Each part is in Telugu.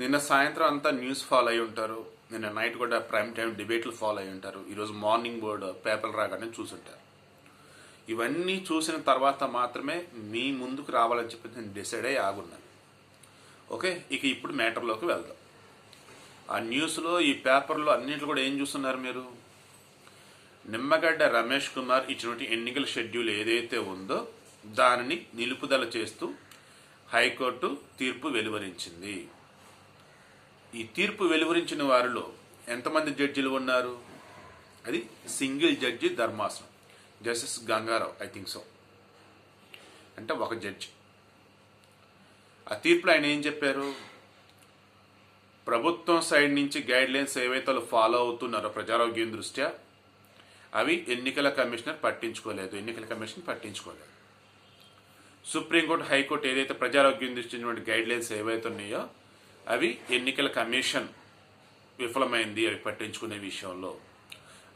నిన్న సాయంత్రం అంతా న్యూస్ ఫాలో అయి ఉంటారు. నిన్న నైట్ కూడా ప్రైమ్ టైం డిబేట్లు ఫాలో అయి ఉంటారు. ఈరోజు మార్నింగ్ బోర్డ్ పేపర్లు రాగానే చూసుంటారు. ఇవన్నీ చూసిన తర్వాత మాత్రమే మీ ముందుకు రావాలని చెప్పి నేను డిసైడ్ అయ్యి ఆగున్నాను. ఓకే ఇక ఇప్పుడు మ్యాటర్లోకి వెళ్దాం. ఆ న్యూస్లో ఈ పేపర్లో అన్నింటిలో కూడా ఏం చూస్తున్నారు మీరు? నిమ్మగడ్డ రమేష్ కుమార్ ఇచ్చినటువంటి ఎన్నికల షెడ్యూల్ ఏదైతే ఉందో దానిని నిలుపుదల చేస్తూ హైకోర్టు తీర్పు వెలువరించింది. ఈ తీర్పు వెలువరించిన వారిలో ఎంతమంది జడ్జిలు ఉన్నారు? అది సింగిల్ జడ్జి ధర్మాసనం. Justice Gangarao I think so. అంటే ఒక జడ్జి. ఆ తీర్పులో ఆయన ఏం చెప్పారు? ప్రభుత్వం సైడ్ నుంచి గైడ్ లైన్స్ ఏవైతే వాళ్ళు ఫాలో అవుతున్నారో ప్రజారోగ్యం దృష్ట్యా అవి ఎన్నికల కమిషనర్ పట్టించుకోలేదు. ఎన్నికల కమిషన్ పట్టించుకోలేదు. సుప్రీంకోర్టు హైకోర్టు ఏదైతే ప్రజారోగ్యం దృష్టి గైడ్ లైన్స్ ఏవైతే ఉన్నాయో అవి ఎన్నికల కమిషన్ విఫలమైంది అవి పట్టించుకునే విషయంలో.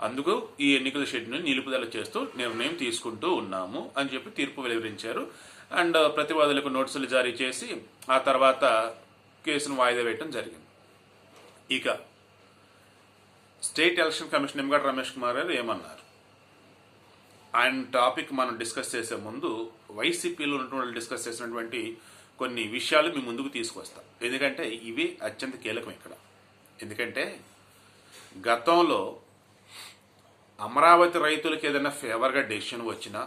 అందుకు ఈ ఎన్నికల షెడ్యూల్ని నిలుపుదల చేస్తూ నిర్ణయం తీసుకుంటూ ఉన్నాము అని చెప్పి తీర్పు వెలువరించారు. అండ్ ప్రతివాదులకు నోటీసులు జారీ చేసి ఆ తర్వాత కేసును వాయిదా వేయటం జరిగింది. ఇక state election commission Nimmagadda Ramesh Kumar garu ఏమన్నారు? ఆయన టాపిక్ మనం డిస్కస్ చేసే ముందు వైసీపీలో ఉన్నటువంటి డిస్కస్ చేసినటువంటి కొన్ని విషయాలు మీ ముందుకు తీసుకొస్తాం. ఎందుకంటే ఇవి అత్యంత కీలకం ఇక్కడ. ఎందుకంటే గతంలో అమరావతి రైతులకు ఏదైనా ఫేవర్గా డెసిషన్ వచ్చినా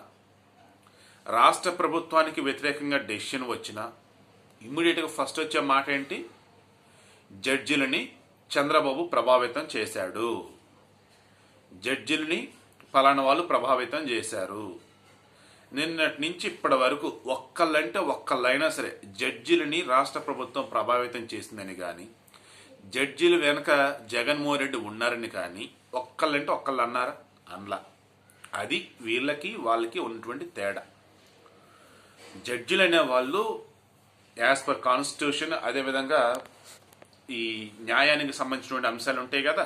రాష్ట్ర ప్రభుత్వానికి వ్యతిరేకంగా డెసిషన్ వచ్చినా ఇమ్మీడియట్గా ఫస్ట్ వచ్చే మాట ఏంటి? జడ్జిలని చంద్రబాబు ప్రభావితం చేశాడు. జడ్జిలని ఫలానా వాళ్ళు ప్రభావితం చేశారు. నిన్నటి నుంచి ఇప్పటి వరకు ఒక్కళ్ళంటే ఒక్కళ్ళైనా సరే జడ్జిలని రాష్ట్ర ప్రభుత్వం ప్రభావితం చేసిందని కానీ జడ్జిలు వెనక జగన్మోహన్ రెడ్డి ఉన్నారని కానీ ఒక్కళ్ళంటే ఒక్కళ్ళు అన్నారా? అనలా. అది వీళ్ళకి వాళ్ళకి ఉన్నటువంటి తేడా. జడ్జిలు అనే వాళ్ళు యాజ్ పర్ కాన్స్టిట్యూషన్ అదేవిధంగా ఈ న్యాయానికి సంబంధించినటువంటి అంశాలు ఉంటాయి కదా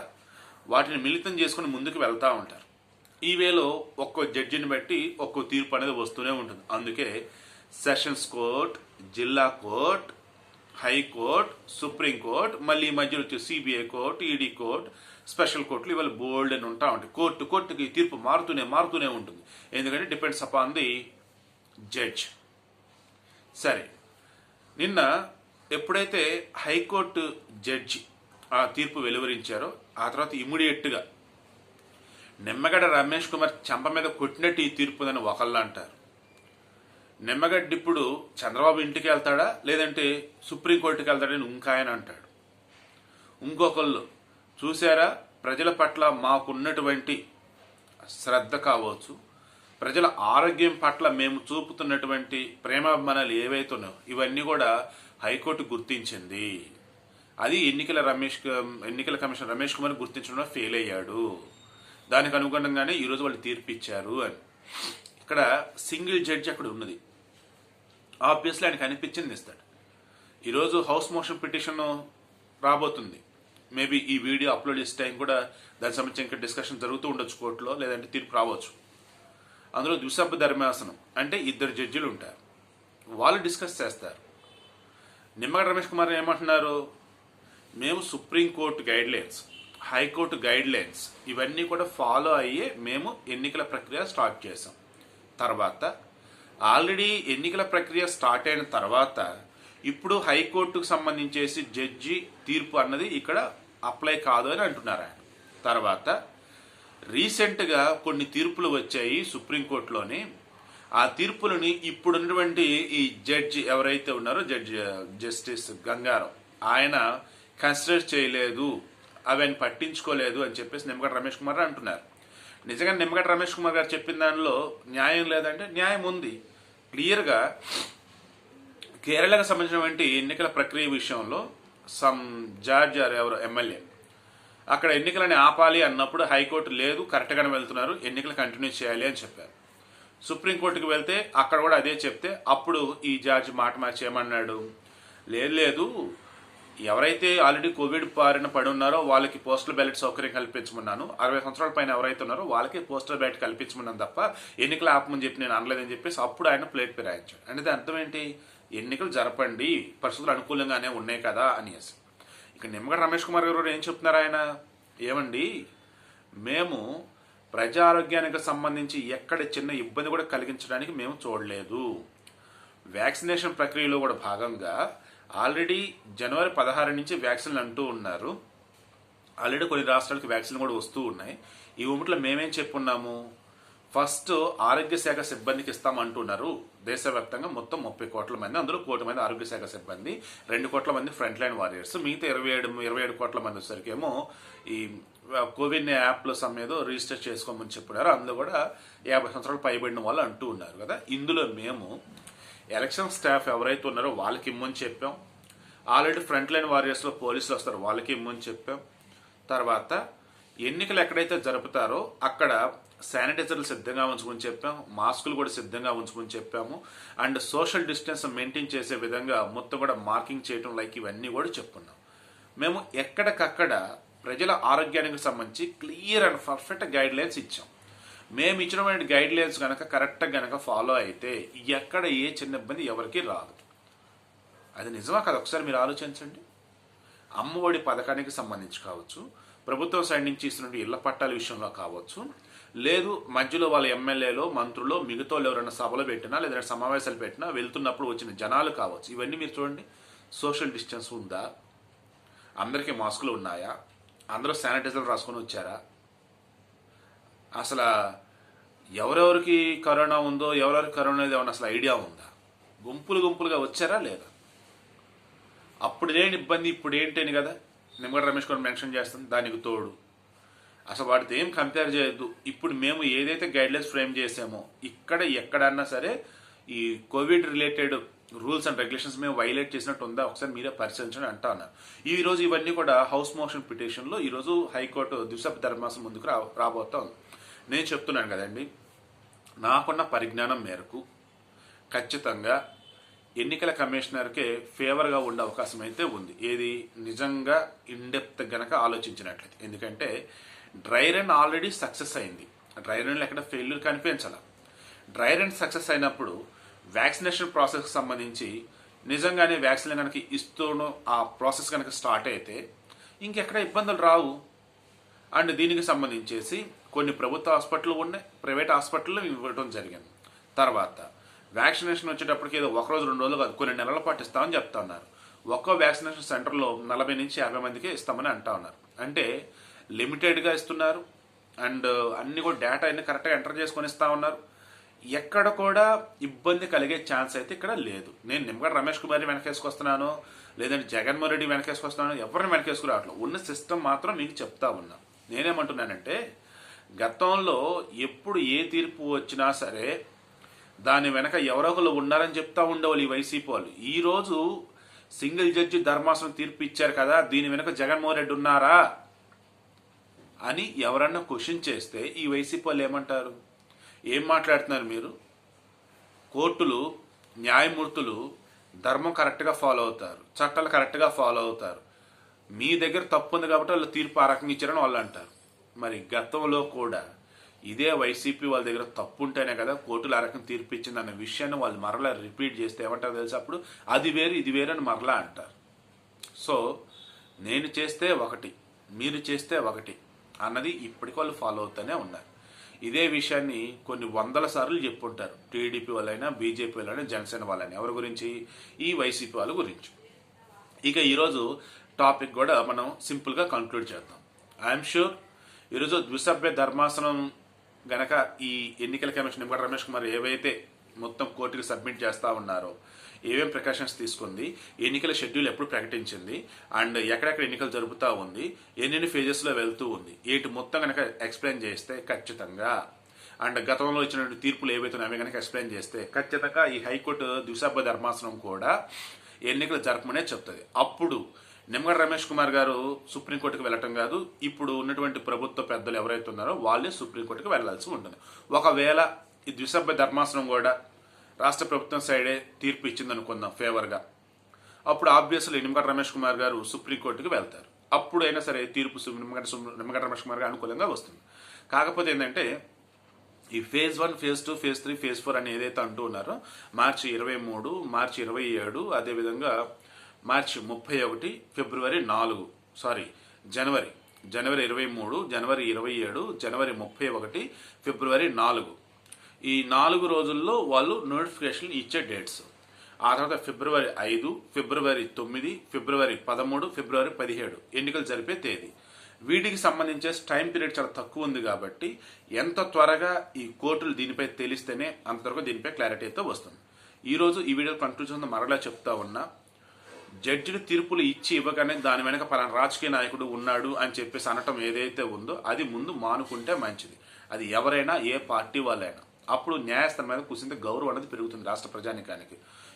వాటిని మిళితం చేసుకుని ముందుకు వెళ్తూ ఉంటారు. ఈ వేలో ఒక్కో జడ్జిని బట్టి ఒక్కో తీర్పు అనేది వస్తూనే ఉంటుంది. అందుకే సెషన్స్ కోర్ట్ జిల్లా court high court supreme court మళ్ళీ ఈ మధ్యలో వచ్చి CBI court ED court special కోర్టులు ఇవాళ బోల్డ్ అని ఉంటా ఉంటాయి. కోర్టు కోర్టుకి తీర్పు మారుతూనే మారుతూనే ఉంటుంది. ఎందుకంటే డిపెండ్స్ అపాన్ ది జడ్జ్. సరే. నిన్న ఎప్పుడైతే హైకోర్టు జడ్జి ఆ తీర్పు వెలువరించారో ఆ తర్వాత ఇమ్మీడియట్గా నిమ్మగడ్డ రమేష్ కుమార్ చెంప మీద కొట్టినట్టు ఈ తీర్పుదని ఒకళ్ళు అంటారు. నిమ్మగడ్డ ఇప్పుడు చంద్రబాబు ఇంటికి వెళ్తాడా? లేదంటే సుప్రీంకోర్టుకి వెళ్తాడని ఇంకా ఆయన అంటాడు. ఇంకొకళ్ళు చూసారా ప్రజల పట్ల మాకున్నటువంటి శ్రద్ధ కావచ్చు. ప్రజల ఆరోగ్యం పట్ల మేము చూపుతున్నటువంటి ప్రేమాభిమానాలు ఏవైతే ఉన్నాయో ఇవన్నీ కూడా హైకోర్టు గుర్తించింది. అది ఎన్నికల రమేష్ ఎన్నికల కమిషన్ రమేష్ కుమార్ గుర్తించడంలో ఫెయిల్ అయ్యాడు దానికి అనుగుణంగానే ఈరోజు వాళ్ళు తీర్పు ఇచ్చారు అని. ఇక్కడ సింగిల్ జడ్జి అక్కడ ఉన్నది. ఆబ్వియస్లీ ఆయనకు అనిపించింది ఇస్తాడు ఈరోజు హౌస్ మోషన్ పిటిషన్ రాబోతుంది. మేబీ ఈ వీడియో అప్లోడ్ చేసే టైం కూడా దానికి సంబంధించి ఇంకా డిస్కషన్ జరుగుతూ ఉండొచ్చు కోర్టులో లేదంటే తీర్పు రావచ్చు. అందులో ద్విసభ్య ధర్మాసనం. అంటే ఇద్దరు జడ్జిలు ఉంటారు. వాళ్ళు డిస్కస్ చేస్తారు. నిమ్మగడ్డ రమేష్ కుమార్ ఏమంటున్నారు? మేము supreme court guidelines. High court guidelines ఇవన్నీ కూడా ఫాలో అయ్యే మేము ఎన్నికల ప్రక్రియ స్టార్ట్ చేసాం తర్వాత ఆల్రెడీ ఎన్నికల ప్రక్రియ స్టార్ట్ అయిన తర్వాత ఇప్పుడు హైకోర్టుకు సంబంధించేసి జడ్జి తీర్పు అన్నది ఇక్కడ అప్లై కాదు అని అంటున్నారు ఆయన. తర్వాత రీసెంట్గా కొన్ని తీర్పులు వచ్చాయి సుప్రీంకోర్టులోని. ఆ తీర్పులని ఇప్పుడున్నటువంటి ఈ జడ్జి ఎవరైతే ఉన్నారో జడ్జి జస్టిస్ గంగారావు ఆయన కన్సిడర్ చేయలేదు. అవి ఆయన పట్టించుకోలేదు అని చెప్పేసి నిమ్మగడ్డ రమేష్ కుమార్ అంటున్నారు. నిజంగా నిమ్మగడ్డ రమేష్ కుమార్ గారు చెప్పిన దానిలో న్యాయం లేదంటే న్యాయం ఉంది. క్లియర్గా కేరళకు సంబంధించినటువంటి ఎన్నికల ప్రక్రియ విషయంలో సమ్ జార్జ్ ఎవరు ఎమ్మెల్యే. అక్కడ ఎన్నికలని ఆపాలి అన్నప్పుడు హైకోర్టు లేదు కరెక్ట్గానే వెళ్తున్నారు ఎన్నికలు కంటిన్యూ చేయాలి అని చెప్పారు. సుప్రీంకోర్టుకి వెళ్తే అక్కడ కూడా అదే చెప్తే అప్పుడు ఈ జార్జ్ మాట మార్చి ఏమన్నాడు లేదు లేదు ఎవరైతే ఆల్రెడీ కోవిడ్ బారిన పడి ఉన్నారో వాళ్ళకి పోస్టల్ బ్యాలెట్ సౌకర్యం కల్పించమన్నాను. అరవై సంవత్సరాల పైన ఎవరైతే ఉన్నారో వాళ్ళకి పోస్టల్ బ్యాలెట్ కల్పించమన్నాను తప్ప ఎన్నికలు ఆపమని చెప్పి నేను అనలేదని చెప్పేసి అప్పుడు ఆయన ప్లేట్ పిరాయించాడు. అంటే అర్థం ఏంటి? ఎన్నికలు జరపండి. పరిస్థితులు అనుకూలంగానే ఉన్నాయి కదా అనేసి. ఇక నిమ్మగడ రమేష్ కుమార్ గారు ఏం చెప్తున్నారు ఆయన? ఏమండి? మేము ప్రజా ఆరోగ్యానికి సంబంధించి ఎక్కడ చిన్న ఇబ్బంది కూడా కలిగించడానికి మేము చూడలేదు. వ్యాక్సినేషన్ ప్రక్రియలో కూడా భాగంగా ఆల్రెడీ జనవరి పదహారు నుంచి వ్యాక్సిన్లు అంటూ ఉన్నారు. ఆల్రెడీ కొన్ని రాష్ట్రాలకు వ్యాక్సిన్ కూడా వస్తూ ఉన్నాయి. ఈ ఉమ్మట్లో మేమేం చెప్పున్నాము? ఫస్ట్ ఆరోగ్య శాఖ సిబ్బందికి ఇస్తామంటున్నారు దేశవ్యాప్తంగా మొత్తం ముప్పై కోట్ల మంది అందులో కోటి మంది ఆరోగ్య శాఖ సిబ్బంది రెండు కోట్ల మంది ఫ్రంట్ లైన్ వారియర్స్ మిగతా ఇరవై ఏడు ఇరవై ఏడు కోట్ల మంది వచ్చేసరికేమో ఈ కోవిన్ యాప్లో సమ్మేదో రిజిస్టర్ చేసుకోమని చెప్పినారు. అందులో కూడా యాభై సంవత్సరాలు పైబడిన వాళ్ళు అంటూ ఉన్నారు కదా. ఇందులో మేము ఎలక్షన్ స్టాఫ్ ఎవరైతే ఉన్నారో వాళ్ళకి ఇమ్మని చెప్పాం. ఆల్రెడీ ఫ్రంట్ లైన్ వారియర్స్లో పోలీసులు వస్తారు వాళ్ళకి ఇమ్మని చెప్పాం. తర్వాత ఎన్నికలు ఎక్కడైతే జరుపుతారో అక్కడ శానిటైజర్లు సిద్ధంగా ఉంచుకొని చెప్పాం మాస్కులు కూడా సిద్ధంగా ఉంచుకొని చెప్పాము. అండ్ సోషల్ డిస్టెన్స్ మెయింటైన్ చేసే విధంగా మొత్తం కూడా మార్కింగ్ చేయడం లైక్ ఇవన్నీ కూడా చెప్పున్నాం మేము ఎక్కడికక్కడ ప్రజల ఆరోగ్యానికి సంబంధించి clear and perfect guidelines ఇచ్చాం. మేము ఇచ్చినటువంటి గైడ్ లైన్స్ కనుక కరెక్ట్గా కనుక ఫాలో అయితే ఎక్కడ ఏ చిన్న ఇబ్బంది ఎవరికి రాదు. అది నిజమా కదా? ఒకసారి మీరు ఆలోచించండి. అమ్మఒడి పథకానికి సంబంధించి కావచ్చు ప్రభుత్వం సైడ్ నుంచి ఇస్తున్న ఇళ్ళ పట్టాల విషయంలో కావచ్చు లేదు మధ్యలో వాళ్ళ ఎమ్మెల్యేలో మంత్రులు మిగతా ఎవరైనా సభలు పెట్టినా లేదంటే సమావేశాలు పెట్టినా వెళ్తున్నప్పుడు వచ్చిన జనాలు కావచ్చు. ఇవన్నీ మీరు చూడండి. సోషల్ డిస్టెన్స్ ఉందా? అందరికీ మాస్కులు ఉన్నాయా? అందరూ శానిటైజర్ రాసుకొని వచ్చారా? అసలు ఎవరెవరికి కరోనా ఉందో ఎవరెవరికి కరోనా లేదు ఏమన్నా అసలు ఐడియా ఉందా? గుంపులు గుంపులుగా వచ్చారా లేదా? అప్పుడు లేని ఇబ్బంది ఇప్పుడు ఏంటని కదా నిమ్మగడ రమేష్ గారు మెన్షన్ చేస్తుంది దానికి తోడు. అసలు వాటితో ఏం కంపేర్ చేయొద్దు. ఇప్పుడు మేము ఏదైతే గైడ్లైన్స్ ఫ్రేమ్ చేసామో ఇక్కడ ఎక్కడన్నా సరే ఈ covid related rules and regulations మేము వైలేట్ చేసినట్టు ఉందా? ఒకసారి మీరే పరిశీలించండి అంటా ఉన్నారు. ఈ రోజు ఇవన్నీ కూడా హౌస్ మోషన్ పిటిషన్లో ఈరోజు హైకోర్టు దిశప్ ధర్మాసం ముందుకు రా రాబోతా ఉంది. నేను చెప్తున్నాను కదండి. నాకున్న పరిజ్ఞానం మేరకు ఖచ్చితంగా ఎన్నికల కమిషనర్కే ఫేవర్గా ఉండే అవకాశం అయితే ఉంది. ఏది నిజంగా ఇన్డెప్త్ గనక ఆలోచించినట్లయితే. ఎందుకంటే డ్రై రన్ ఆల్రెడీ సక్సెస్ అయింది. డ్రై రన్లో ఎక్కడ ఫెయిల్యూర్ కనిపించాల. డ్రై రన్ సక్సెస్ అయినప్పుడు వ్యాక్సినేషన్ ప్రాసెస్కి సంబంధించి నిజంగానే వ్యాక్సిన్ కనుక ఇస్తూను ఆ ప్రాసెస్ కనుక స్టార్ట్ అయితే ఇంకెక్కడ ఇబ్బందులు రావు. అండ్ దీనికి సంబంధించేసి కొన్ని ప్రభుత్వ హాస్పిటల్ ఉన్నాయి ప్రైవేట్ హాస్పిటల్లో ఇవ్వడం జరిగింది. తర్వాత వ్యాక్సినేషన్ వచ్చేటప్పటికి ఏదో ఒక రోజు రెండు రోజులు కాదు కొన్ని నెలల పాటు ఇస్తామని చెప్తా ఉన్నారు ఒక్కో వ్యాక్సినేషన్ సెంటర్లో నలభై నుంచి యాభై మందికి ఇస్తామని అంటా ఉన్నారు. అంటే లిమిటెడ్గా ఇస్తున్నారు అండ్ అన్ని కూడా డేటా అన్ని కరెక్ట్గా ఎంటర్ చేసుకొని ఇస్తా ఉన్నారు. ఎక్కడ కూడా ఇబ్బంది కలిగే ఛాన్స్ అయితే ఇక్కడ లేదు. నేను నిమ్మగడ రమేష్ కుమార్ని వెనకేసుకొస్తున్నాను లేదంటే జగన్మోహన్ రెడ్డి వెనకేసుకొస్తున్నాను ఎవరిని వెనకేసుకురావట్లేదు. ఉన్న సిస్టమ్ మాత్రం మీకు చెప్తా ఉన్నా. నేనేమంటున్నానంటే గతంలో ఎప్పుడు ఏ తీర్పు వచ్చినా సరే దాని వెనక ఎవరో ఉన్నారని చెప్తా ఉండేవాళ్ళు ఈ వైసీపీ వాళ్ళు. ఈరోజు సింగిల్ జడ్జి ధర్మాసనం తీర్పు ఇచ్చారు కదా దీని వెనక జగన్మోహన్ రెడ్డి ఉన్నారా అని ఎవరన్నా క్వశ్చన్ చేస్తే ఈ వైసీపీ వాళ్ళు ఏమంటారు? ఏం మాట్లాడుతున్నారు మీరు? కోర్టులు న్యాయమూర్తులు ధర్మం కరెక్ట్గా ఫాలో అవుతారు చట్టాలు కరెక్ట్గా ఫాలో అవుతారు. మీ దగ్గర తప్పు ఉంది కాబట్టి వాళ్ళు తీర్పు ఆ రకంగా ఇచ్చారని వాళ్ళు అంటారు. మరి గతంలో కూడా ఇదే వైసీపీ వాళ్ళ దగ్గర తప్పు ఉంటేనే కదా కోర్టులు ఆ రకం తీర్పు అన్న విషయాన్ని వాళ్ళు మరలా రిపీట్ చేస్తే ఏమంటారు తెలిసి? అప్పుడు అది వేరు ఇది వేరు అని మరలా అంటారు. సో నేను చేస్తే ఒకటి మీరు చేస్తే ఒకటి అన్నది ఇప్పటికి వాళ్ళు ఫాలో అవుతూనే ఉన్నారు. ఇదే విషయాన్ని కొన్ని వందల సార్లు చెప్పుంటారు. టీడీపీ వాళ్ళైనా బీజేపీ వాళ్ళైనా జనసేన వాళ్ళైనా. ఎవరి గురించి? ఈ వైసీపీ వాళ్ళ గురించి. ఇక ఈరోజు టాపిక్ కూడా మనం సింపుల్గా కంక్లూడ్ చేద్దాం. ఐఎమ్ షూర్ ఈరోజు ద్విసభ్య ధర్మాసనం గనక ఈ ఎన్నికల కమిషన్ నిమ్మగడ్డ రమేష్ కుమార్ ఏవైతే మొత్తం కోర్టుకి సబ్మిట్ చేస్తా ఉన్నారో ఏమేమి ప్రికాషన్స్ తీసుకుంది ఎన్నికల షెడ్యూల్ ఎప్పుడు ప్రకటించింది అండ్ ఎక్కడెక్కడ ఎన్నికలు జరుపుతూ ఉంది ఎన్నెన్ని ఫేజెస్లో వెళ్తూ ఉంది ఏంటి మొత్తం కనుక ఎక్స్ప్లెయిన్ చేస్తే ఖచ్చితంగా. అండ్ గతంలో ఇచ్చినటువంటి తీర్పులు ఏవైతే ఉన్నాయో అవి కనుక ఎక్స్ప్లెయిన్ చేస్తే ఖచ్చితంగా ఈ హైకోర్టు ద్విసభ్య ధర్మాసనం కూడా ఎన్నికలు జరపమనే చెప్తుంది. అప్పుడు నిమ్మగడ్డ రమేష్ కుమార్ గారు సుప్రీంకోర్టుకు వెళ్ళటం కాదు. ఇప్పుడు ఉన్నటువంటి ప్రభుత్వ పెద్దలు ఎవరైతే ఉన్నారో వాళ్ళే సుప్రీంకోర్టుకు వెళ్ళాల్సి ఉంటుంది. ఒకవేళ ఈ ద్విసభ్య ధర్మాసనం కూడా రాష్ట్ర ప్రభుత్వం సైడే తీర్పు ఇచ్చింది అనుకుందాం ఫేవర్గా అప్పుడు ఆబ్వియస్లీ నిమ్మగడ్డ రమేష్ కుమార్ గారు సుప్రీంకోర్టుకు వెళ్తారు. అప్పుడు అయినా సరే తీర్పు నిమ్మగడ్డ నిమ్మగడ్డ రమేష్ కుమార్ గారు అనుకూలంగా వస్తుంది. కాకపోతే ఏంటంటే ఈ phase one phase two phase three phase four అని ఏదైతే అంటూ ఉన్నారో మార్చి ఇరవై మూడు మార్చి ఇరవై ఏడు అదేవిధంగా మార్చి ముప్పై ఒకటి ఫిబ్రవరి నాలుగు సారీ జనవరి జనవరి ఇరవై మూడు జనవరి ఇరవై ఏడు జనవరి ముప్పై ఒకటి ఫిబ్రవరి నాలుగు. ఈ నాలుగు రోజుల్లో వాళ్ళు నోటిఫికేషన్ ఇచ్చే డేట్స్. ఆ తర్వాత ఫిబ్రవరి ఐదు ఫిబ్రవరి తొమ్మిది ఫిబ్రవరి పదమూడు ఫిబ్రవరి పదిహేడు ఎన్నికలు జరిపే తేదీ. వీటికి సంబంధించే టైం పీరియడ్ చాలా తక్కువ ఉంది కాబట్టి ఎంత త్వరగా ఈ కోర్టులు దీనిపై తెలిస్తేనే అంత త్వరగా దీనిపై క్లారిటీ అయితే వస్తుంది ఈరోజు ఈ వీడియో కంక్లూజన్ మరలా చెప్తా ఉన్నా జడ్జిలు తీర్పులు ఇచ్చి ఇవ్వగానే దాని వెనక పలానా రాజకీయ నాయకుడు ఉన్నాడు అని చెప్పేసి అనటం ఏదైతే ఉందో అది ముందు మానుకుంటే మంచిది. అది ఎవరైనా ఏ పార్టీ వాళ్ళైనా. అప్పుడు న్యాయస్థానం మీద కుసింత గౌరవం అనేది పెరుగుతుంది రాష్ట్ర ప్రజానికానికి.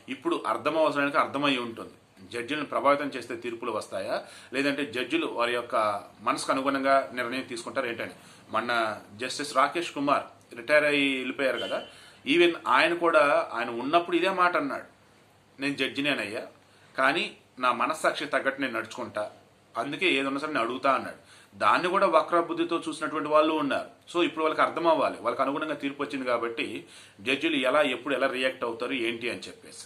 ఇప్పుడు అర్థం అవసరానికి అర్థమై ఉంటుంది. జడ్జిలను ప్రభావితం చేస్తే తీర్పులు వస్తాయా? లేదంటే జడ్జిలు వారి యొక్క మనసుకు అనుగుణంగా నిర్ణయం తీసుకుంటారు ఏంటని? మొన్న జస్టిస్ రాకేష్ కుమార్ రిటైర్ అయ్యి వెళ్ళిపోయారు కదా. ఈవెన్ ఆయన కూడా ఆయన ఉన్నప్పుడు ఇదే మాట అన్నాడు. నేను జడ్జినేనయ్యా. కానీ నా మనస్సాక్షి తగ్గట్టు నేను నడుచుకుంటా. అందుకే ఏదన్నా సరే నేను అడుగుతా అన్నాడు. దాన్ని కూడా వక్ర బుద్ధితో చూసినటువంటి వాళ్ళు ఉన్నారు. సో ఇప్పుడు వాళ్ళకి అర్థం అవ్వాలి వాళ్ళకి అనుగుణంగా తీర్పు వచ్చింది కాబట్టి జడ్జిలు ఎలా ఎప్పుడు ఎలా రియాక్ట్ అవుతారు ఏంటి అని చెప్పేసి.